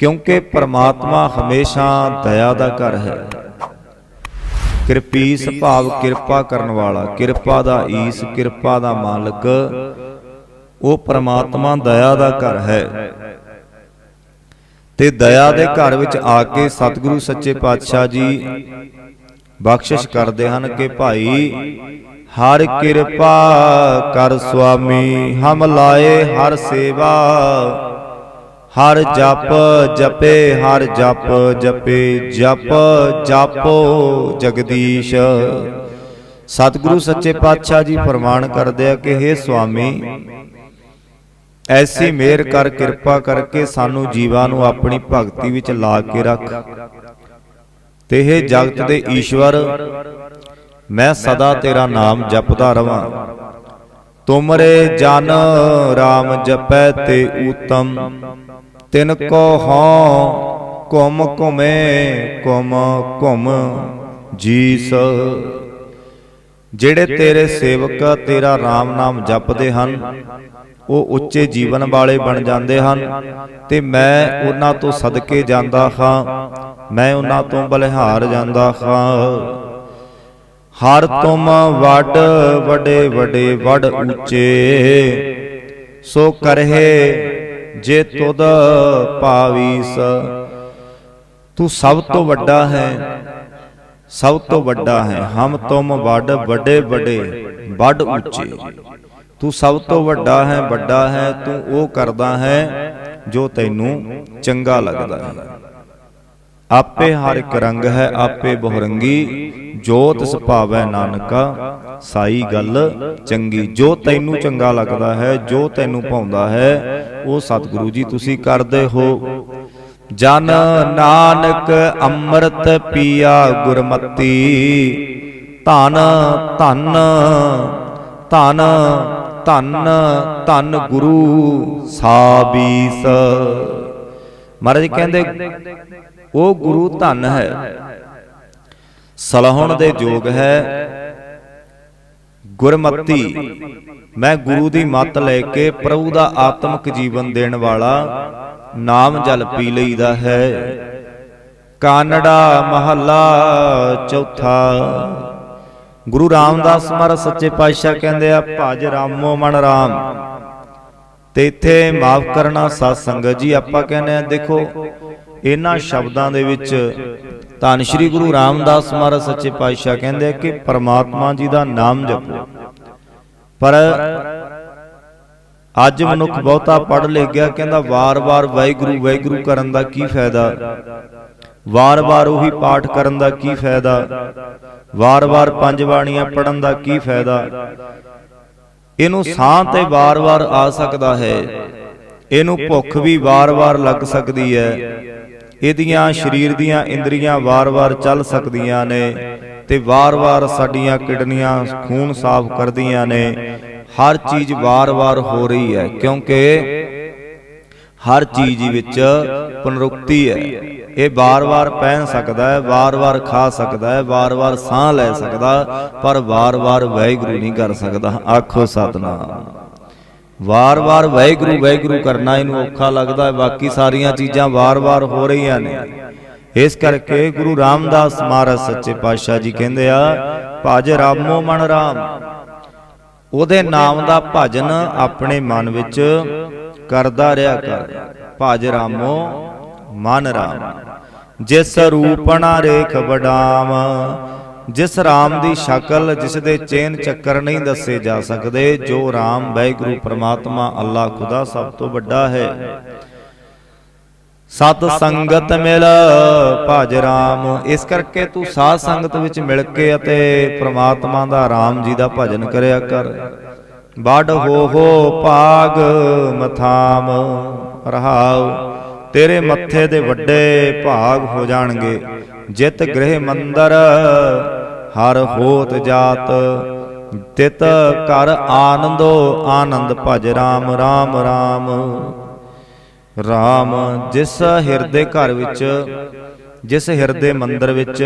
ਕਿਉਂਕਿ ਪਰਮਾਤਮਾ ਹਮੇਸ਼ਾ ਦਇਆ ਦਾ ਘਰ ਹੈ। ਕਿਰਪੀਸ ਭਾਵ ਕਿਰਪਾ ਕਰਨ ਵਾਲਾ, ਕਿਰਪਾ ਦਾ ਈਸ, ਕਿਰਪਾ ਦਾ ਮਾਲਕ, ਉਹ ਪਰਮਾਤਮਾ ਦਇਆ ਦਾ ਘਰ ਹੈ। ਤੇ ਦਇਆ ਦੇ ਘਰ ਵਿੱਚ ਆ ਕੇ ਸਤਿਗੁਰੂ ਸੱਚੇ ਪਾਤਸ਼ਾਹ ਜੀ ਬਖਸ਼ਿਸ਼ ਕਰਦੇ ਹਨ ਕਿ ਭਾਈ, ਹਰ ਕਿਰਪਾ ਕਰ ਸੁਆਮੀ, ਹਮ ਲਾਏ ਹਰ ਸੇਵਾ। ਹਰ ਜਪ ਜਪੇ ਹਰ ਜਪ ਜਪੇ ਜਪ ਜਾਪੋ ਜਗਦੀਸ਼। ਸਤਿਗੁਰੂ ਸੱਚੇ ਪਾਤਸ਼ਾਹ ਜੀ ਫਰਮਾਨ ਕਰਦੇ ਆ ਕਿ हे ਸੁਆਮੀ ਐਸੀ ਮਿਹਰ ਕਰ ਕਿਰਪਾ ਕਰਕੇ ਸਾਨੂੰ ਜੀਵਾਂ ਨੂੰ ਆਪਣੀ ਭਗਤੀ ਵਿੱਚ ਲਾ ਕੇ ਰੱਖ। ਤੇ ਇਹ ਜਗਤ ਦੇ ਈਸ਼ਵਰ ਮੈਂ ਸਦਾ ਤੇਰਾ ਨਾਮ ਜਪਦਾ ਰਵਾਂ। ਤੁਮਰੇ ਜਨ RAM ਜਪੈ ਤੇ ਊਤਮ। ਤਿਨ ਕੋ ਹਉ ਘੁਮ ਘੁਮੇ ਘੁਮ ਘੁਮ ਜੀਸ। ਜਿਹੜੇ ਤੇਰੇ ਸੇਵਕ ਤੇਰਾ RAM ਨਾਮ ਜਪਦੇ ਹਨ ਉਹ ਉੱਚੇ ਜੀਵਨ ਵਾਲੇ ਬਣ ਜਾਂਦੇ ਹਨ। ਤੇ ਮੈਂ ਉਹਨਾਂ ਤੋਂ ਸਦਕੇ ਜਾਂਦਾ ਹਾਂ ਮੈਂ ਉਹਨਾਂ ਤੋਂ ਬਲਿਹਾਰ ਜਾਂਦਾ ਹਾਂ ਹਰ ਤੁਮ ਵੱਡ ਵੱਡੇ ਵੱਡੇ ਵੱਡ ਉੱਚੇ। ਸੋ ਕਰਹਿ ਜੇ ਤੁਧ ਪਾਵੀਸ, ਤੂੰ ਸਭ ਤੋਂ ਵੱਡਾ ਹੈ, ਸਭ ਤੋਂ ਵੱਡਾ ਹੈ। ਹਮ ਤੁਮ ਵੱਡ ਵੱਡੇ ਵੱਡੇ, ਵੱਡ ਉੱਚੇ। ਤੂੰ ਸਭ ਤੋਂ ਵੱਡਾ ਹੈ ਵੱਡਾ ਹੈ, ਤੂੰ ਉਹ ਕਰਦਾ ਹੈ ਜੋ ਤੈਨੂੰ ਚੰਗਾ ਲੱਗਦਾ ਹੈ। ਆਪੇ ਹਰ ਇੱਕ ਰੰਗ ਹੈ, ਆਪੇ ਬਹੁਰੰਗੀ ਜੋਤ ਸੁਭਾਵੈ ਨਾਨਕਾ ਸਾਈ ਗੱਲ, ਚੰਗੀ ਜੋ ਤੈਨੂੰ ਚੰਗਾ ਲੱਗਦਾ ਹੈ, ਜੋ ਤੈਨੂੰ ਭਾਉਂਦਾ ਹੈ, ਉਹ ਸਤਿਗੁਰੂ ਜੀ ਤੁਸੀਂ ਕਰਦੇ ਹੋ। ਜਨ ਨਾਨਕ ਅੰਮ੍ਰਿਤ ਪੀਆ ਗੁਰਮਤੀ, ਧਨ ਧਨ ਧਨ ਧਨ ਧਨ ਗੁਰੂ ਸਾਬੀਸ। ਮਹਾਰਾਜ ਕਹਿੰਦੇ, ਉਹ ਗੁਰੂ ਧਨ ਹੈ, ਸਲਹਣ ਦੇ ਯੋਗ ਹੈ ਗੁਰਮਤੀ। ਮੈਂ ਗੁਰੂ ਦੀ ਮੱਤ ਲੈ ਕੇ ਪ੍ਰਭੂ ਦਾ ਆਤਮਿਕ ਜੀਵਨ ਦੇਣ ਵਾਲਾ ਨਾਮ ਜਲ ਪੀ ਲਈਦਾ ਹੈ। ਕਾਨੜਾ ਮਹੱਲਾ ਚੌਥਾ। ਗੁਰੂ ਰਾਮਦਾਸ ਮਹਾਰਾਜ ਸੱਚੇ ਪਾਤਸ਼ਾਹ ਕਹਿੰਦੇ ਆ, ਭਜ ਰਾਮੋ ਮਨ ਰਾਮ। ਤੇ ਇੱਥੇ ਮਾਫ ਕਰਨਾ ਸਤ ਸੰਗਤ ਜੀ, ਆਪਾਂ ਕਹਿੰਦੇ ਆ, ਦੇਖੋ ਇਹਨਾਂ ਸ਼ਬਦਾਂ ਦੇ ਵਿੱਚ ਧੰਨ ਸ਼੍ਰੀ ਗੁਰੂ ਰਾਮਦਾਸ ਮਹਾਰਾਜ ਸੱਚੇ ਪਾਤਸ਼ਾਹ ਕਹਿੰਦੇ ਆ ਕਿ ਪਰਮਾਤਮਾ ਜੀ ਦਾ ਨਾਮ ਜਪੋ। ਪਰ ਅੱਜ ਮਨੁੱਖ ਬਹੁਤਾ ਪੜ ਲੇ ਗਿਆ ਕਹਿੰਦਾ ਵਾਰ-ਵਾਰ ਵਾਹਿਗੁਰੂ ਵਾਹਿਗੁਰੂ ਕਰਨ ਦਾ ਕੀ ਫਾਇਦਾ? ਵਾਰ-ਵਾਰ ਉਹੀ ਪਾਠ ਕਰਨ ਦਾ ਕੀ ਫਾਇਦਾ? ਵਾਰ-ਵਾਰ ਪੰਜ ਬਾਣੀਆਂ ਪੜਨ ਦਾ ਕੀ ਫਾਇਦਾ? ਇਹਨੂੰ ਸਾਹ ਤੇ ਵਾਰ-ਵਾਰ ਆ ਸਕਦਾ ਹੈ। ਇਹਨੂੰ ਭੁੱਖ ਵੀ ਵਾਰ-ਵਾਰ ਲੱਗ ਸਕਦੀ ਹੈ। ਇਹਦੀਆਂ ਸਰੀਰ ਦੀਆਂ ਇੰਦਰੀਆਂ ਵਾਰ-ਵਾਰ ਚੱਲ ਸਕਦੀਆਂ ਨੇ ਤੇ ਵਾਰ-ਵਾਰ ਸਾਡੀਆਂ ਕਿਡਨੀਆਂ ਖੂਨ ਸਾਫ਼ ਕਰਦੀਆਂ ਨੇ। ਹਰ ਚੀਜ਼ ਵਾਰ-ਵਾਰ ਹੋ ਰਹੀ ਹੈ ਕਿਉਂਕਿ ਹਰ ਚੀਜ਼ ਵਿੱਚ ਪੁਨਰੁਕਤੀ ਹੈ। ਇਹ ਵਾਰ-ਵਾਰ ਪਹਿਨ ਸਕਦਾ ਹੈ ਵਾਰ-ਵਾਰ ਖਾ ਸਕਦਾ ਹੈ ਵਾਰ-ਵਾਰ ਸਾਹ ਲੈ ਸਕਦਾ ਪਰ ਵਾਰ-ਵਾਰ ਵਾਹਿਗੁਰੂ ਨਹੀਂ ਕਰ ਸਕਦਾ। ਆਖੋ ਸਤਨਾਮ। ਵਾਰ-ਵਾਰ ਵਾਹਿਗੁਰੂ ਵਾਹਿਗੁਰੂ ਕਰਨਾ ਇਹਨੂੰ ਔਖਾ ਲੱਗਦਾ ਹੈ। ਬਾਕੀ ਸਾਰੀਆਂ ਚੀਜ਼ਾਂ ਵਾਰ-ਵਾਰ ਹੋ ਰਹੀਆਂ ਨੇ। ਇਸ ਕਰਕੇ ਗੁਰੂ ਰਾਮਦਾਸ ਮਹਾਰਾਜ ਸੱਚੇ ਪਾਤਸ਼ਾਹ ਜੀ ਕਹਿੰਦੇ ਆ, ਭਜ ਰਾਮੋ ਮਨ ਰਾਮ। ਉਹਦੇ ਨਾਮ ਦਾ ਭਜਨ ਆਪਣੇ ਮਨ ਵਿੱਚ ਕਰਦਾ ਰਿਹਾ ਕਰ। ਭਜ ਰਾਮੋ ਮਨ ਰਾਮ। ਜਿਸ ਰੂਪਣਾ ਰੇਖ ਵਡਾਮ ਜਿਸ ਰਾਮ ਦੀ ਸ਼ਕਲ, ਜਿਸ ਦੇ ਚੇਨ ਚੱਕਰ ਨਹੀਂ ਦੱਸੇ ਜਾ ਸਕਦੇ, ਜੋ ਰਾਮ ਵਾਹਿਗੁਰੂ ਪ੍ਰਮਾਤਮਾ ਅੱਲਾ ਖੁਦਾ ਸਭ ਤੋਂ ਵੱਡਾ ਹੈ। ਸਤ ਸੰਗਤ ਮਿਲ ਭਜ ਰਾਮ, ਇਸ ਕਰਕੇ ਤੂੰ ਸਾਧ ਸੰਗਤ ਵਿੱਚ ਮਿਲ ਕੇ ਅਤੇ ਪ੍ਰਮਾਤਮਾ ਦਾ ਰਾਮ ਜੀ ਦਾ ਭਜਨ ਕਰਿਆ ਕਰ। ਬਾੜ ਹੋ ਹੋ ਭਾਗ ਮਥਾਮ, ਰਹਾਉ, ਤੇਰੇ ਮੱਥੇ ਦੇ ਵੱਡੇ ਭਾਗ ਹੋ ਜਾਣਗੇ। ਜਿਤ ਗ੍ਰਹਿ ਮੰਦਰ ਹਰ ਹੋਤ ਜਾਤ। ਤਿਤ ਕਰ ਆਨੰਦੋ, ਆਨੰਦ ਭਜ ਰਾਮ ਰਾਮ ਰਾਮ। ਰਾਮ ਜਿਸ ਹਿਰਦੇ ਘਰ ਵਿੱਚ, ਜਿਸ ਹਿਰਦੇ ਮੰਦਰ ਵਿੱਚ,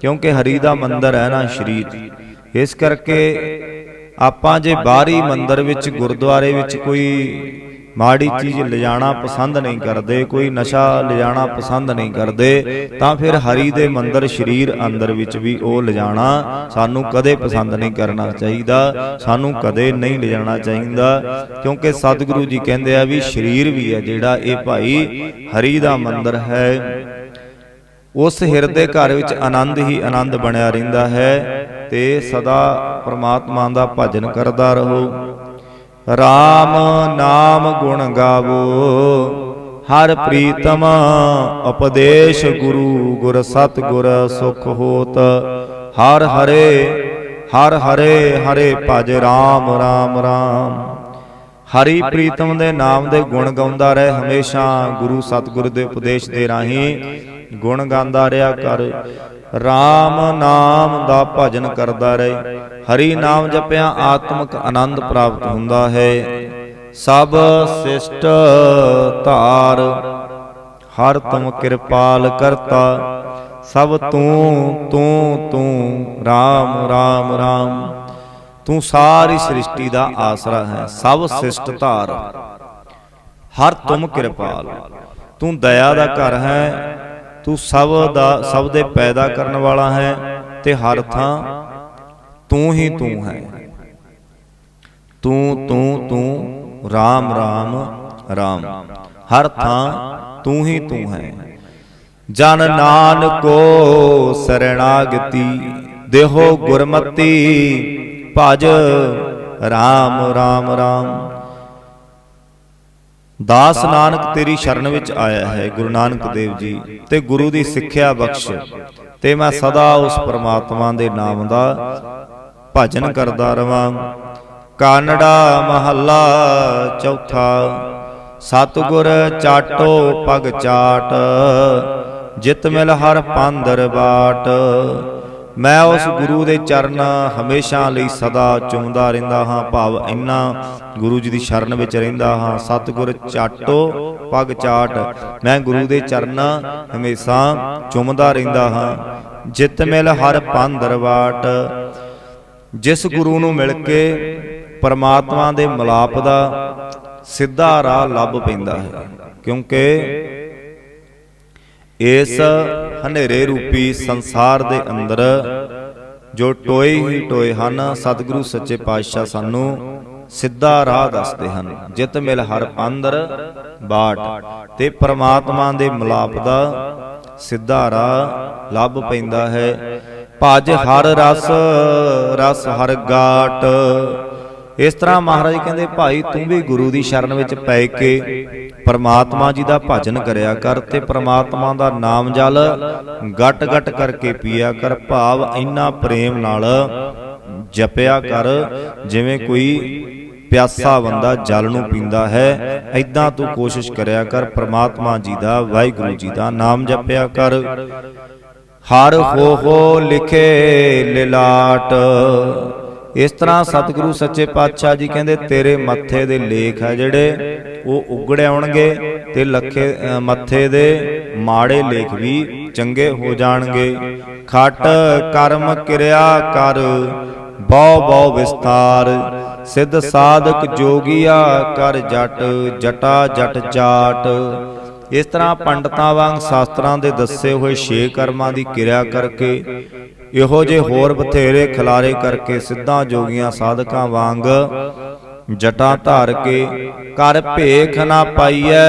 ਕਿਉਂਕਿ ਹਰੀ ਦਾ ਮੰਦਰ ਹੈ ਨਾ ਸ਼ਰੀਰ। ਇਸ ਕਰਕੇ ਆਪਾਂ ਜੇ ਬਾਹਰੀ ਮੰਦਰ ਵਿੱਚ, ਗੁਰਦੁਆਰੇ ਵਿੱਚ ਕੋਈ ਮਾੜੀ ਚੀਜ਼ ਲਿਜਾਣਾ ਪਸੰਦ ਨਹੀਂ ਕਰਦੇ, ਕੋਈ ਨਸ਼ਾ ਲਿਜਾਣਾ ਪਸੰਦ ਨਹੀਂ ਕਰਦੇ, ਤਾਂ ਫਿਰ ਹਰੀ ਦੇ ਮੰਦਰ ਸਰੀਰ ਅੰਦਰ ਵਿੱਚ ਵੀ ਉਹ ਲਿਜਾਣਾ, ਸਾਨੂੰ ਕਦੇ ਪਸੰਦ ਨਹੀਂ ਕਰਨਾ ਚਾਹੀਦਾ, ਸਾਨੂੰ ਕਦੇ ਨਹੀਂ ਲਿਜਾਣਾ ਚਾਹੀਦਾ, ਕਿਉਂਕਿ ਸਤਿਗੁਰੂ ਜੀ ਕਹਿੰਦੇ ਆ ਵੀ ਸਰੀਰ ਵੀ ਹੈ ਜਿਹੜਾ, ਇਹ ਭਾਈ ਹਰੀ ਦਾ ਮੰਦਰ ਹੈ। ਉਸ ਹਿਰਦੇ ਘਰ ਵਿੱਚ ਆਨੰਦ ਹੀ ਆਨੰਦ ਬਣਿਆ ਰਹਿੰਦਾ ਹੈ ਤੇ ਸਦਾ ਪ੍ਰਮਾਤਮਾ ਦਾ ਭਜਨ ਕਰਦਾ ਰਹੋ। RAM ਨਾਮ ਗੁਣ ਗਾਵੋ। ਹਰ ਪ੍ਰੀਤਮ ਉਪਦੇਸ਼ ਗੁਰੂ, ਗੁਰ ਸਤ ਗੁਰ ਸੁਖ ਹੋਤ। ਹਰ ਹਰੇ ਹਰ ਹਰੇ ਹਰੇ ਭਜ RAM RAM RAM ਹਰੀ ਪ੍ਰੀਤਮ ਦੇ ਨਾਮ ਦੇ ਗੁਣ ਗਾਉਂਦਾ ਰਹੇ ਹਮੇਸ਼ਾ। ਗੁਰੂ ਸਤਿਗੁਰ ਦੇ ਉਪਦੇਸ਼ ਦੇ ਰਾਹੀਂ ਗੁਣ ਗਾਉਂਦਾ ਰਿਹਾ ਕਰ। RAM ਨਾਮ ਦਾ ਭਜਨ ਕਰਦਾ ਰਹੇ। ਹਰੀ ਨਾਮ ਜਪਿਆ, ਆਤਮਿਕ ਆਨੰਦ ਪ੍ਰਾਪਤ ਹੁੰਦਾ ਹੈ। ਸਭ ਸਿਸ਼ਟ ਧਾਰ, ਹਰ ਤੁਮ ਕਿਰਪਾਲ ਕਰਤਾ। ਸਭ ਤੂੰ ਤੂੰ ਤੂੰ RAM RAM RAM ਤੂੰ ਸਾਰੀ ਸ੍ਰਿਸ਼ਟੀ ਦਾ ਆਸਰਾ ਹੈ, ਸਭ ਸਿਸ਼ਟ ਧਾਰ। ਹਰ ਤੁਮ ਕਿਰਪਾਲ। ਤੂੰ ਦਇਆ ਦਾ ਘਰ ਹੈ ਤੂੰ ਸਭ ਦਾ ਸਭ ਦੇ ਪੈਦਾ ਕਰਨ ਵਾਲਾ ਹੈ ਤੇ ਹਰ ਥਾਂ ਤੂੰ ਹੀ ਤੂੰ ਹੈ। ਤੂੰ ਤੂੰ ਤੂੰ RAM RAM RAM ਹਰ ਥਾਂ ਤੂੰ ਹੀ ਤੂੰ ਹੈ। ਜਨ ਨਾਨਕੋ ਸਰਣਾਗਤੀ, ਦੇਹੋ ਗੁਰਮਤੀ, ਭਜ RAM RAM RAM ਦਾਸ ਨਾਨਕ ਤੇਰੀ ਸ਼ਰਨ ਵਿੱਚ ਆਇਆ ਹੈ ਗੁਰੂ ਨਾਨਕ ਦੇਵ ਜੀ। ਤੇ ਗੁਰੂ ਦੀ ਸਿੱਖਿਆ ਬਖਸ਼। ਤੇ ਮੈਂ ਸਦਾ ਉਸ ਪ੍ਰਮਾਤਮਾ ਦੇ ਨਾਮ ਦਾ ਭਜਨ ਕਰਦਾ ਰਵਾਂ। ਕਾਨੜਾ ਮਹੱਲਾ ਚੌਥਾ। ਸਤਿਗੁਰ ਚਾਟੋ ਪਗ ਚਾਟ। ਜਿਤ ਮਿਲ ਹਰ ਪੰਦਰ ਬਾਟ। ਮੈਂ ਉਸ ਗੁਰੂ ਦੇ ਚਰਨ ਹਮੇਸ਼ਾ ਲਈ ਸਦਾ ਚੁੰਮਦਾ ਰਹਿੰਦਾ ਹਾਂ ਭਾਵ ਇੰਨਾ ਗੁਰੂ ਜੀ ਦੀ ਸ਼ਰਨ ਵਿੱਚ ਰਹਿੰਦਾ ਹਾਂ। ਸਤਿਗੁਰ ਚਾਟੋ ਪਗ ਚਾਟ। ਮੈਂ ਗੁਰੂ ਦੇ ਚਰਨ ਹਮੇਸ਼ਾ ਚੁੰਮਦਾ ਰਹਿੰਦਾ ਹਾਂ। ਜਿਤ ਮਿਲ ਹਰ ਪੰਦਰ ਬਾਟ ਜਿਸ ਗੁਰੂ ਨੂੰ ਮਿਲ ਕੇ ਪਰਮਾਤਮਾ ਦੇ ਮਲਾਪ ਦਾ ਸਿੱਧਾ ਰਾਹ ਲੱਭ ਪੈਂਦਾ ਹੈ। ਕਿਉਂਕਿ ਇਸ ਹਨੇਰੇ ਰੂਪੀ ਸੰਸਾਰ ਦੇ ਅੰਦਰ, ਜੋ ਟੋਏ ਹੀ ਟੋਏ ਹਨ, ਸਤਿਗੁਰੂ ਸੱਚੇ ਪਾਤਸ਼ਾਹ ਸਾਨੂੰ ਸਿੱਧਾ ਰਾਹ ਦੱਸਦੇ ਹਨ। ਜਿਤ ਮਿਲ ਹਰ ਪੰਦਰ ਬਾਟ। ਤੇ ਪ੍ਰਮਾਤਮਾ ਦੇ ਮਿਲਾਪ ਦਾ ਸਿੱਧਾ ਰਾਹ ਲੱਭ ਪੈਂਦਾ ਹੈ। ਭਜ ਹਰ ਰਸ ਰਸ ਹਰ ਗਾਟ। ਇਸ ਤਰ੍ਹਾਂ ਮਹਾਰਾਜ ਕਹਿੰਦੇ, ਭਾਈ, ਤੂੰ ਵੀ ਗੁਰੂ ਦੀ ਸ਼ਰਨ ਵਿੱਚ ਪੈ ਕੇ ਪਰਮਾਤਮਾ ਜੀ ਦਾ ਭਜਨ ਕਰਿਆ ਕਰ ਤੇ ਪਰਮਾਤਮਾ ਦਾ ਨਾਮ ਜਲ ਗਟ ਗੱਟ ਕਰਕੇ ਪੀਆ ਕਰ, ਭਾਵ ਇੰਨਾ ਪ੍ਰੇਮ ਨਾਲ ਜਪਿਆ ਕਰ, ਜਿਵੇਂ ਕੋਈ ਪਿਆਸਾ ਬੰਦਾ ਜਲ ਨੂੰ ਪੀਂਦਾ ਹੈ ਐਦਾਂ ਤੂੰ ਕੋਸ਼ਿਸ਼ ਕਰਿਆ ਕਰ, ਪ੍ਰਮਾਤਮਾ ਜੀ ਦਾ, ਵਾਹਿਗੁਰੂ ਜੀ ਦਾ ਨਾਮ ਜਪਿਆ ਕਰ। ਹਰ ਹੋ ਹੋ ਲਿਖੇ ਲਿਲਾਟ ਇਸ ਤਰ੍ਹਾਂ ਸਤਿਗੁਰੂ ਸੱਚੇ ਪਾਤਸ਼ਾਹ ਜੀ ਕਹਿੰਦੇ, ਤੇਰੇ ਮੱਥੇ ਦੇ ਲੇਖ ਆ ਜਿਹੜੇ, ਉਹ ਉਗੜ ਆਉਣਗੇ ਤੇ ਲੱਖੇ ਮੱਥੇ ਦੇ ਮਾੜੇ ਲੇਖ ਵੀ ਚੰਗੇ ਹੋ ਜਾਣਗੇ। ਖਟ ਕਰਮ ਕਿਰਿਆ ਕਰ, ਬਹੁ ਬਹੁ ਵਿਸਤਾਰ ਸਿੱਧ ਸਾਧਕ ਜੋਗੀਆ ਕਰ ਜਟ, ਜਟਾ ਜਟ ਜਾਟ ਇਸ ਤਰ੍ਹਾਂ ਪੰਡਤਾਂ ਵਾਂਗ ਸ਼ਾਸਤਰਾਂ ਦੇ ਦੱਸੇ ਹੋਏ ਛੇ ਕਰਮਾਂ ਦੀ ਕਿਰਿਆ ਕਰਕੇ, ਇਹੋ ਜੇ ਹੋਰ ਬਥੇਰੇ ਖਿਲਾਰੇ ਕਰਕੇ ਸਿੱਧਾਂ ਜੋਗੀਆਂ ਸਾਧਕਾਂ ਵਾਂਗ ਜਟਾਂ ਧਾਰ ਕੇ ਕਰ ਭੇਖ ਨਾ ਪਾਈਐ,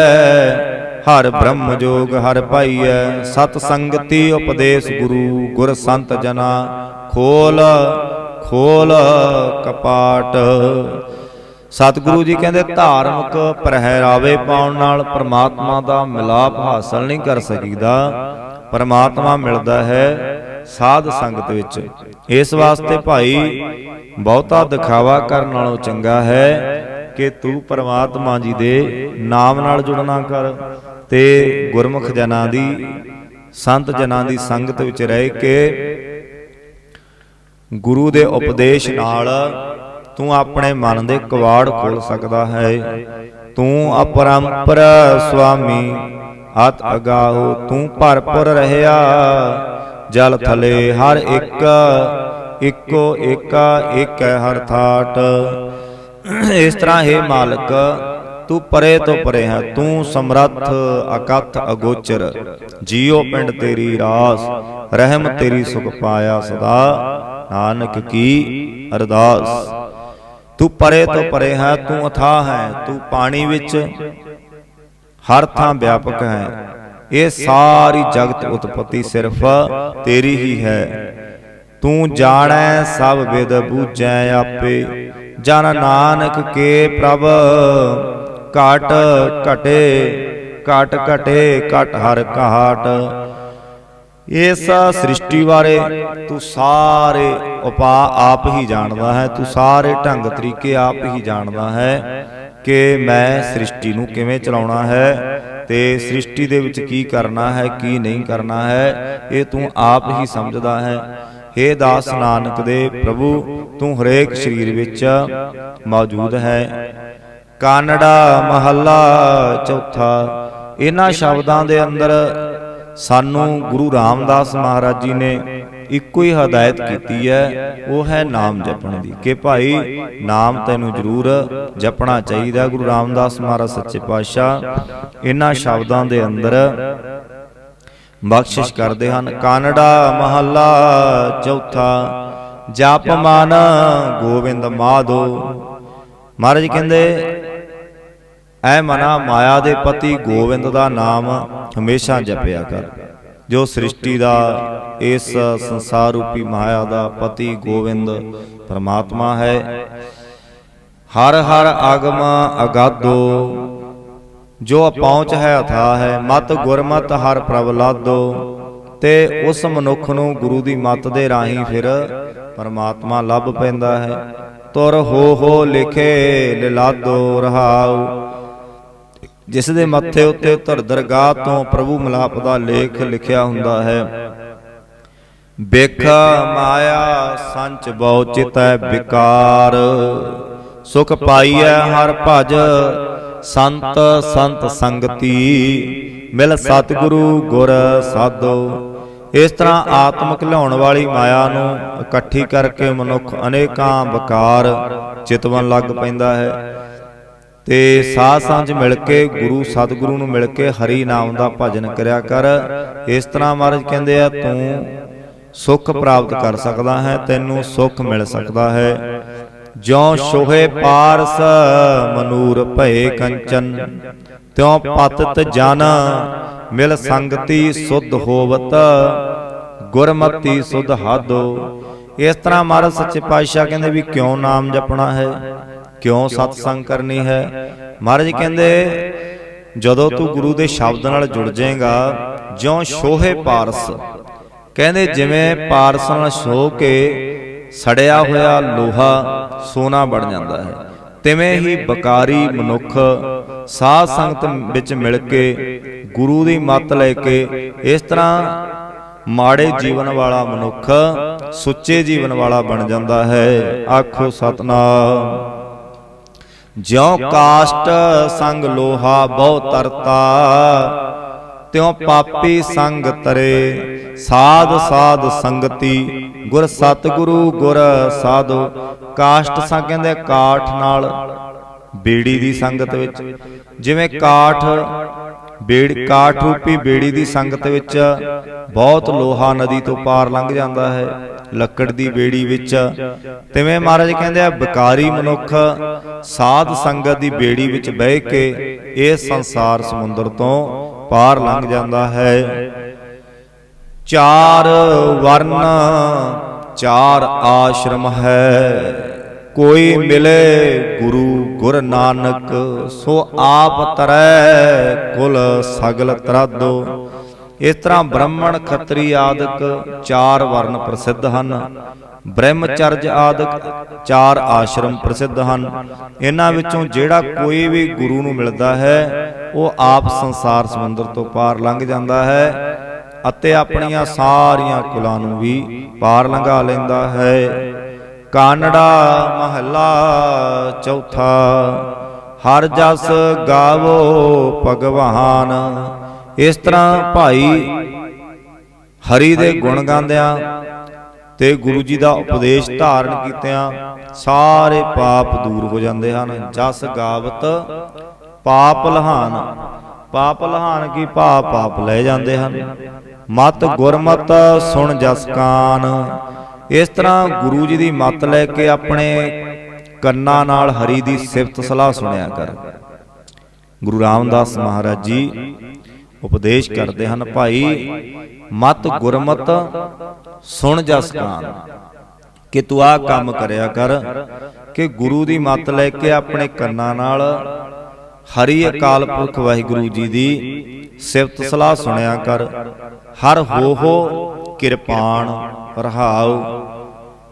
ਹਰ ਬ੍ਰਹਮ ਜੋਗ ਹਰ ਪਾਈਐ। ਸਤ ਸੰਗਤੀ ਉਪਦੇਸ਼ ਗੁਰੂ ਗੁਰ ਸੰਤ ਜਨਾ, ਖੋਲ ਖੋਲ ਕਪਾਟ। ਸਤਿਗੁਰੂ ਜੀ ਕਹਿੰਦੇ ਧਾਰਮਿਕ ਪਹਿਰਾਵੇ ਪਾਉਣ ਨਾਲ ਪ੍ਰਮਾਤਮਾ ਦਾ ਮਿਲਾਪ ਹਾਸਲ ਨਹੀਂ ਕਰ ਸਕੀਦਾ। ਪ੍ਰਮਾਤਮਾ ਮਿਲਦਾ ਹੈ ਸਾਧ ਸੰਗਤ ਵਿੱਚ। ਇਸ ਵਾਸਤੇ ਭਾਈ ਬਹੁਤਾ ਦਿਖਾਵਾ ਕਰਨ ਨਾਲੋਂ ਚੰਗਾ ਹੈ ਕਿ ਤੂੰ ਪ੍ਰਮਾਤਮਾ ਜੀ ਦੇ ਨਾਮ ਨਾਲ ਜੁੜਨਾ ਕਰ ਤੇ ਗੁਰਮੁਖ ਜਨਾਂ ਦੀ ਸੰਤ ਜਨਾਂ ਦੀ ਸੰਗਤ ਵਿੱਚ ਰਹਿ ਕੇ ਗੁਰੂ ਦੇ ਉਪਦੇਸ਼ ਨਾਲ ਤੂੰ ਆਪਣੇ ਮਨ ਦੇ ਕਵਾੜ ਖੋਲ ਸਕਦਾ ਹੈ। ਤੂੰ ਅਪਰੰਪਰ ਸੁਆਮੀ। ਹੱਥ ਅਗਾਹੋ ਤੂੰ ਭਰਪੁਰ ਰਹਿਆ। ਜਲ ਥਲੇ ਹਰ ਇੱਕ ਇੱਕੋ ਏਕਾ ਏਕ ਹੈ ਹਰ ਥਾਟ। ਇਸ ਤਰ੍ਹਾਂ ਹੈ ਮਾਲਕ ਤੂੰ ਪਰੇ ਤੋਂ ਪਰੇ ਹੈ। ਤੂੰ ਸਮਰੱਥ ਅਕਥ ਅਗੋਚਰ। ਜੀਉ ਪਿੰਡ ਤੇਰੀ ਰਾਸ ਰਹਿਮ ਤੇਰੀ ਸੁਖ ਪਾਇਆ ਸਦਾ। ਨਾਨਕ ਕੀ ਅਰਦਾਸ। ਤੂੰ ਪਰੇ ਤੋਂ ਪਰੇ ਹੈ ਤੂੰ ਅਥਾਹ ਹੈ ਤੂੰ ਪਾਣੀ ਵਿੱਚ ਹਰ ਥਾਂ ਵਿਆਪਕ ਹੈ। ਇਹ ਸਾਰੀ ਜਗਤ ਉਤਪਤੀ ਸਿਰਫ ਤੇਰੀ ਹੀ ਹੈ ਤੂੰ ਜਾਣੈ ਸਭ ਵਿਦ ਬੂਝੈ ਆਪੇ। ਜਨ ਨਾਨਕ ਕੇ ਪ੍ਰਭ। ਘਟ। ਘਟੇ। ਘਟ ਘਟੇ ਘਟ ਹਰ ਘਾਟ। ਇਸ ਸ੍ਰਿਸ਼ਟੀ ਬਾਰੇ ਤੂੰ ਸਾਰੇ ਉਪਾ ਆਪ ਹੀ ਜਾਣਦਾ ਹੈ, ਤੂੰ ਸਾਰੇ ਢੰਗ ਤਰੀਕੇ ਆਪ ਹੀ ਜਾਣਦਾ ਹੈ ਕਿ ਮੈਂ ਸ੍ਰਿਸ਼ਟੀ ਨੂੰ ਕਿਵੇਂ ਚਲਾਉਣਾ ਹੈ ਤੇ ਸ੍ਰਿਸ਼ਟੀ ਦੇ ਵਿੱਚ ਕੀ ਕਰਨਾ ਹੈ, ਕੀ ਨਹੀਂ ਕਰਨਾ ਹੈ, ਇਹ ਤੂੰ ਆਪ ਹੀ ਸਮਝਦਾ ਹੈ। हे ਦਾਸ ਨਾਨਕ ਦੇ ਪ੍ਰਭੂ, ਤੂੰ ਹਰੇਕ ਸਰੀਰ ਵਿੱਚ ਮੌਜੂਦ ਹੈ। ਕਾਨੜਾ ਮਹੱਲਾ ਚੌਥਾ, ਇਹਨਾਂ ਸ਼ਬਦਾਂ ਦੇ ਅੰਦਰ ਸਾਨੂੰ ਗੁਰੂ ਰਾਮਦਾਸ ਮਹਾਰਾਜ ਜੀ ਨੇ ਇੱਕੋ ਹੀ ਹਦਾਇਤ ਕੀਤੀ ਹੈ, ਉਹ ਹੈ ਨਾਮ ਜਪਣ ਦੀ। ਕਿ ਭਾਈ, ਨਾਮ ਤੈਨੂੰ ਜ਼ਰੂਰ ਜਪਣਾ ਚਾਹੀਦਾ ਗੁਰੂ ਰਾਮਦਾਸ ਮਹਾਰਾਜ ਸੱਚੇ ਪਾਤਸ਼ਾਹ। ਇਹਨਾਂ ਸ਼ਬਦਾਂ ਦੇ ਅੰਦਰ ਬਖਸ਼ਿਸ਼ ਕਰਦੇ ਹਨ। ਕਾਨੜਾ ਮਹੱਲਾ ਚੌਥਾ ਜਪ ਮਨ ਗੋਬਿੰਦ ਮਾਧੋ। ਮਹਾਰਾਜ ਕਹਿੰਦੇ ਐ ਮਨਾ ਮਾਇਆ ਦੇ ਪਤੀ ਗੋਬਿੰਦ ਦਾ ਨਾਮ ਹਮੇਸ਼ਾ ਜਪਿਆ ਕਰ। ਜੋ ਸ੍ਰਿਸ਼ਟੀ ਦਾ, ਇਸ ਸੰਸਾਰ ਰੂਪੀ ਮਾਇਆ ਦਾ ਪਤੀ ਗੋਬਿੰਦ ਪਰਮਾਤਮਾ ਹੈ। ਹਰ ਹਰ ਆਗਮ ਅਗਾਧੋ, ਜੋ ਪਹੁੰਚ ਹੈ ਅਥਾ ਹੈ, ਮਤ ਗੁਰਮਤ ਹਰ ਪ੍ਰਬਲਾਦੋ ਤੇ ਉਸ ਮਨੁੱਖ ਨੂੰ ਗੁਰੂ ਦੀ ਮਤ ਦੇ ਰਾਹੀਂ ਫਿਰ ਪਰਮਾਤਮਾ ਲੱਭ ਪੈਂਦਾ ਹੈ। ਤੁਰ ਹੋ ਹੋ ਲਿਖੇ ਲਿਲਾਦੋ ਰਹਾਉ। ਜਿਸ ਦੇ ਮੱਥੇ ਉੱਤੇ ਧਰ ਦਰਗਾਹ ਤੋਂ ਪ੍ਰਭੂ ਮਲਾਪ ਦਾ ਲੇਖ ਲਿਖਿਆ ਹੁੰਦਾ ਹੈ। ਬਿਖ ਮਾਇਆ ਸੰਚ ਬਹੁ ਚਿਤੈ ਵਿਕਾਰ। ਸੁਖ ਪਾਈਐ ਹਰ ਭਜ, ਸੰਤ ਸੰਤ ਸੰਗਤੀ। ਮਿਲ ਸਤਿਗੁਰੂ ਗੁਰ ਸਾਧੋ। ਇਸ ਤਰ੍ਹਾਂ ਆਤਮਿਕ ਲਿਆਉਣ ਵਾਲੀ ਮਾਇਆ ਨੂੰ ਇਕੱਠੀ ਕਰਕੇ ਮਨੁੱਖ ਅਨੇਕਾਂ ਵਿਕਾਰ ਚਿਤਵਨ ਲੱਗ ਪੈਂਦਾ ਹੈ। ਤੇ ਸਾਧ ਸੰਗ ਮਿਲ ਕੇ ਗੁਰੂ ਸਤਿਗੁਰੂ ਨੂੰ ਮਿਲ ਕੇ ਹਰੀ ਨਾਮ ਦਾ ਭਜਨ ਕਰਿਆ ਕਰ। ਇਸ ਤਰ੍ਹਾਂ ਮਹਾਰਾਜ ਕਹਿੰਦੇ ਆ, ਤੂੰ ਸੁੱਖ ਪ੍ਰਾਪਤ ਕਰ ਸਕਦਾ ਹੈ, ਤੈਨੂੰ ਸੁੱਖ ਮਿਲ ਸਕਦਾ ਹੈ। ਜਿਉ ਸੋਹੇ ਪਾਰਸ ਮਨੂਰ ਭਏ ਕੰਚਨ, ਤਿਉ ਪਤਤ ਜਨ ਮਿਲ ਸੰਗਤੀ ਸੁਧ ਹੋਵਤ, ਗੁਰਮਤੀ ਸੁਧ ਹਾਦੋ। ਇਸ ਤਰ੍ਹਾਂ ਮਹਾਰਾਜ ਸੱਚੇ ਪਾਤਸ਼ਾਹ ਕਹਿੰਦੇ ਵੀ ਕਿਉਂ ਨਾਮ ਜਪਣਾ ਹੈ? ਕਿਉਂ ਸਤਸੰਗ ਕਰਨੀ ਹੈ? ਮਹਾਰਾਜ ਕਹਿੰਦੇ ਜਦੋਂ ਤੂੰ ਗੁਰੂ ਦੇ ਸ਼ਬਦ ਨਾਲ ਜੁੜ ਜਾਏਗਾ ਜਿਉਂ ਸ਼ੋਹੇ ਪਾਰਸ। ਕਹਿੰਦੇ ਜਿਵੇਂ ਪਾਰਸ ਨਾਲ ਛੋ ਕੇ ਸੜਿਆ ਹੋਇਆ ਲੋਹਾ ਸੋਨਾ ਬਣ ਜਾਂਦਾ ਹੈ। ਤਿਵੇਂ ਹੀ ਬਕਾਰੀ ਮਨੁੱਖ ਸਾਧ ਸੰਗਤ ਵਿੱਚ ਮਿਲ ਕੇ ਗੁਰੂ ਦੀ ਮੱਤ ਲੈ ਕੇ ਇਸ ਤਰ੍ਹਾਂ ਮਾੜੇ ਜੀਵਨ ਵਾਲਾ ਮਨੁੱਖ ਸੁੱਚੇ ਜੀਵਨ ਵਾਲਾ ਬਣ ਜਾਂਦਾ ਹੈ। ਆਖੋ ਸਤਨਾਮ। ਜਿਉ ਕਾਸ਼ਟ ਸੰਗ ਲੋਹਾ ਬਹੁ ਤਰਤਾ। ਤਿਉ ਪਾਪੀ ਸੰਗ ਤਰੇ। ਸਾਧ ਸਾਧ ਸੰਗਤੀ। ਗੁਰ ਸਤਿਗੁਰੂ ਗੁਰ ਸਾਧੋ। ਕਾਸ਼ਟ ਸੰਗ ਕਹਿੰਦੇ ਕਾਠ ਨਾਲ। ਬੇੜੀ ਦੀ ਸੰਗਤ ਵਿੱਚ। ਜਿਵੇਂ ਕਾਠ। ਬੇੜ ਕਾਠ ਰੂਪੀ ਬੇੜੀ ਦੀ ਸੰਗਤ ਵਿੱਚ ਬਹੁਤ ਲੋਹਾ ਨਦੀ ਤੋਂ ਪਾਰ ਲੰਘ ਜਾਂਦਾ ਹੈ। ਲੱਕੜ ਦੀ ਬੇੜੀ ਵਿੱਚ। ਤਿਵੇਂ ਮਹਾਰਾਜ ਕਹਿੰਦੇ ਆ, ਵਿਕਾਰੀ ਮਨੁੱਖ ਸਾਧ ਸੰਗਤ ਦੀ ਬੇੜੀ ਵਿੱਚ ਬਹਿ ਕੇ ਇਹ ਸੰਸਾਰ ਸਮੁੰਦਰ ਤੋਂ ਪਾਰ ਲੰਘ ਜਾਂਦਾ ਹੈ। ਚਾਰ ਵਰਨ, ਚਾਰ ਆਸ਼ਰਮ ਹੈ। ਕੋਈ ਮਿਲੇ ਗੁਰੂ ਗੁਰ ਨਾਨਕ, ਸੋ ਆਪ ਤਰੈ ਕੁਲ ਸਗਲ ਤਰਾਦੋ। ਇਸ ਤਰ੍ਹਾਂ ਬ੍ਰਾਹਮਣ ਖੱਤਰੀ ਆਦਿਕ ਚਾਰ ਵਰਨ ਪ੍ਰਸਿੱਧ ਹਨ। ਬ੍ਰਹਮਚਰਜ ਆਦਿਕ ਚਾਰ ਆਸ਼ਰਮ ਪ੍ਰਸਿੱਧ ਹਨ। ਇਹਨਾਂ ਵਿੱਚੋਂ ਜਿਹੜਾ ਕੋਈ ਵੀ ਗੁਰੂ ਨੂੰ ਮਿਲਦਾ ਹੈ, ਉਹ ਆਪ ਸੰਸਾਰ ਸਮੁੰਦਰ ਤੋਂ ਪਾਰ ਲੰਘ ਜਾਂਦਾ ਹੈ ਅਤੇ ਆਪਣੀਆਂ ਸਾਰੀਆਂ ਕੁਲਾਂ ਨੂੰ ਵੀ ਪਾਰ ਲੰਘਾ ਲੈਂਦਾ ਹੈ। ਕਾਨੜਾ ਮਹੱਲਾ ਚੌਥਾ, ਹਰ ਜਸ ਗਾਵੋ ਭਗਵਾਨ। ਇਸ ਤਰ੍ਹਾਂ ਭਾਈ ਹਰੀ ਦੇ ਗੁਣ ਗਾਉਂਦਿਆਂ ਤੇ ਗੁਰੂ ਜੀ ਦਾ ਉਪਦੇਸ਼ ਧਾਰਨ ਕੀਤਿਆਂ ਸਾਰੇ ਪਾਪ ਦੂਰ ਹੋ ਜਾਂਦੇ ਹਨ। ਜਸ ਗਾਵਤ ਪਾਪ ਲਹਾਨ। ਪਾਪ ਲਹਾਨ ਕੀ ਪਾਪ ਪਾਪ ਲੈ ਜਾਂਦੇ ਹਨ। ਮਤ ਗੁਰਮਤ ਸੁਣ ਜਸ ਕਾਨ। ਇਸ ਤਰ੍ਹਾਂ ਗੁਰੂ ਜੀ ਦੀ ਮਤ ਲੈ ਕੇ ਆਪਣੇ ਕੰਨਾਂ ਨਾਲ ਹਰੀ ਦੀ ਸਿਫਤ ਸਲਾਹ ਸੁਣਿਆ ਕਰ। ਗੁਰੂ ਰਾਮਦਾਸ ਮਹਾਰਾਜ ਜੀ ਉਪਦੇਸ਼ ਕਰਦੇ ਹਨ ਭਾਈ, ਮਤ ਗੁਰਮਤ ਸੁਣ ਜਸ ਕਾਨ ਕਿ ਤੂੰ ਆਹ ਕੰਮ ਕਰਿਆ ਕਰ ਕਿ ਗੁਰੂ ਦੀ ਮੱਤ ਲੈ ਕੇ ਆਪਣੇ ਕੰਨਾਂ ਨਾਲ ਹਰੀ ਅਕਾਲ ਪੁਰਖ ਵਾਹਿਗੁਰੂ ਜੀ ਦੀ ਸਿਫਤ ਸਲਾਹ ਸੁਣਿਆ ਕਰ। ਹਰ ਹੋ ਹੋ ਕਿਰਪਾਨ ਰਹਾਉ।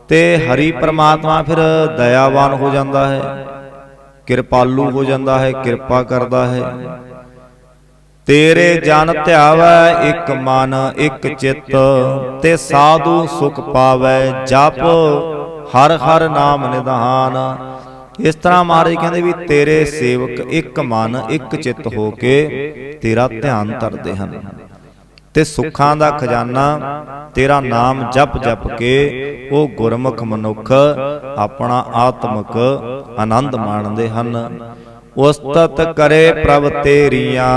ਤੇ ਹਰੀ ਪਰਮਾਤਮਾ ਫਿਰ ਦਇਆਵਾਨ ਹੋ ਜਾਂਦਾ ਹੈ, ਕਿਰਪਾਲੂ ਹੋ ਜਾਂਦਾ ਹੈ, ਕਿਰਪਾ ਕਰਦਾ ਹੈ। ਤੇਰੇ ਜਨ ਧਿਆਵੈ ਇੱਕ ਮਨ ਇੱਕ ਚਿੱਤ ਤੇ ਸਾਧੂ ਸੁਖ ਪਾਵੈ ਜਪ। ਹਰ ਹਰ ਨਾਮ ਨਿਧਾਨ। ਇਸ ਤਰ੍ਹਾਂ ਮਹਾਰਾਜ ਕਹਿੰਦੇ ਵੀ ਤੇਰੇ ਸੇਵਕ ਇੱਕ ਮਨ ਇੱਕ ਚਿੱਤ ਹੋ ਕੇ ਤੇਰਾ ਧਿਆਨ ਧਰਦੇ ਹਨ। ਤੇ ਸੁੱਖਾਂ ਦਾ ਖਜ਼ਾਨਾ ਤੇਰਾ ਨਾਮ ਜਪ ਜਪ ਕੇ ਉਹ ਗੁਰਮੁਖ ਮਨੁੱਖ ਆਪਣਾ ਆਤਮਿਕ ਆਨੰਦ ਮਾਣਦੇ ਹਨ। ਉਸਤਤ ਕਰੇ ਪ੍ਰਭ ਤੇਰੀਆਂ।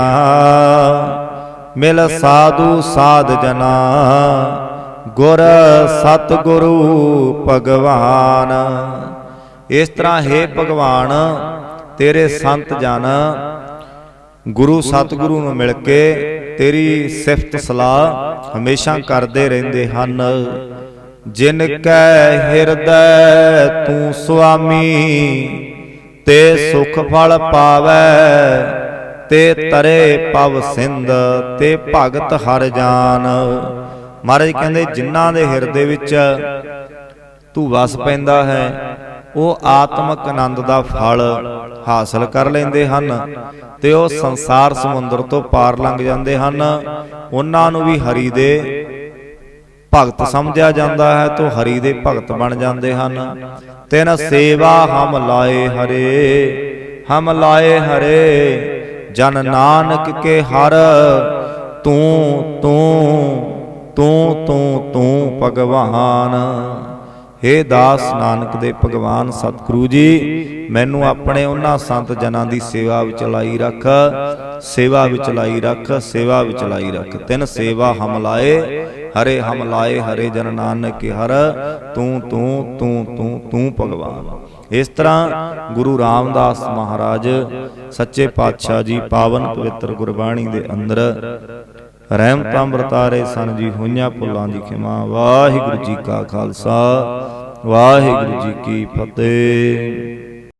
ਮਿਲ ਸਾਧੂ ਸਾਧ ਜਨਾ। ਗੁਰ ਸਤ ਗੁਰੂ ਭਗਵਾਨ। ਇਸ ਤਰ੍ਹਾਂ ਹੈ ਭਗਵਾਨ, ਤੇਰੇ ਸੰਤ ਜਨ, ਗੁਰੂ ਸਤਿਗੁਰੂ ਨੂੰ ਮਿਲ ਕੇ ਤੇਰੀ ਸਿਫਤ ਸਲਾਹ ਹਮੇਸ਼ਾ ਕਰਦੇ ਰਹਿੰਦੇ ਹਨ। ਜਿਨ ਕੈ ਹਿਰਦੈ ਤੂੰ ਸੁਆਮੀ ਤੇ ਸੁਖ ਫਲ ਪਾਵੈ, ਤੇ ਤਰੇ ਪਵ ਸਿੰਧ, ਤੇ ਭਗਤ ਹਰ ਜਾਨ। ਮਹਾਰਾਜ ਕਹਿੰਦੇ, ਜਿਨ੍ਹਾਂ ਦੇ ਹਿਰਦੇ ਵਿੱਚ ਤੂੰ ਵਸ ਪੈਂਦਾ ਹੈ, ਉਹ ਆਤਮਕ ਆਨੰਦ ਦਾ ਫਲ ਹਾਸਲ ਕਰ ਲੈਂਦੇ ਹਨ ਤੇ ਉਹ ਸੰਸਾਰ ਸਮੁੰਦਰ ਤੋਂ ਪਾਰ ਲੰਘ ਜਾਂਦੇ ਹਨ। ਉਹਨਾਂ ਨੂੰ ਵੀ ਹਰੀ ਦੇ ਭਗਤ ਸਮਝਿਆ ਜਾਂਦਾ ਹੈ ਤੋਂ ਹਰੀ ਦੇ ਭਗਤ ਬਣ ਜਾਂਦੇ ਹਨ। ਤਿਨ ਸੇਵਾ ਹਮ ਲਾਏ ਹਰੇ ਹਮ ਲਾਏ ਹਰੇ। ਜਨ ਨਾਨਕ ਕੇ ਹਰ ਤੂੰ ਤੂੰ ਤੂੰ ਤੂੰ ਤੂੰ ਭਗਵਾਨ। ਹੇ ਦਾਸ ਨਾਨਕ ਦੇ ਭਗਵਾਨ ਸਤਿਗੁਰੂ ਜੀ ਮੈਨੂੰ ਆਪਣੇ ਉਹਨਾਂ ਸੰਤ ਜਨਾਂ ਦੀ ਸੇਵਾ ਵਿੱਚ ਲਾਈ ਰੱਖ। ਸੇਵਾ ਵਿੱਚ ਲਾਈ ਰੱਖ ਸੇਵਾ ਵਿੱਚ ਲਾਈ ਰੱਖ। ਤਿਨ ਸੇਵਾ ਹਮ ਲਾਏ। ਹਰੇ ਹਮ ਲਾਏ ਹਰੇ ਜਨ ਨਾਨਕ, ਹਰ ਤੂੰ ਤੂੰ ਤੂੰ ਤੂੰ ਤੂੰ ਭਗਵਾਨ। ਇਸ ਤਰ੍ਹਾਂ ਗੁਰੂ ਰਾਮਦਾਸ ਮਹਾਰਾਜ ਸੱਚੇ ਪਾਤਸ਼ਾਹ ਜੀ ਪਾਵਨ ਪਵਿੱਤਰ ਗੁਰਬਾਣੀ ਦੇ ਅੰਦਰ ਰਹਿਮਤਾਂ ਵਰਤਾਰੇ ਸਨ ਜੀ, ਹੋਈਆਂ ਭੁੱਲਾਂ ਦੀ ਖਿਮਾ। ਵਾਹਿਗੁਰੂ ਜੀ ਕਾ ਖਾਲਸਾ, ਵਾਹਿਗੁਰੂ ਜੀ ਕੀ ਫਤਿਹ।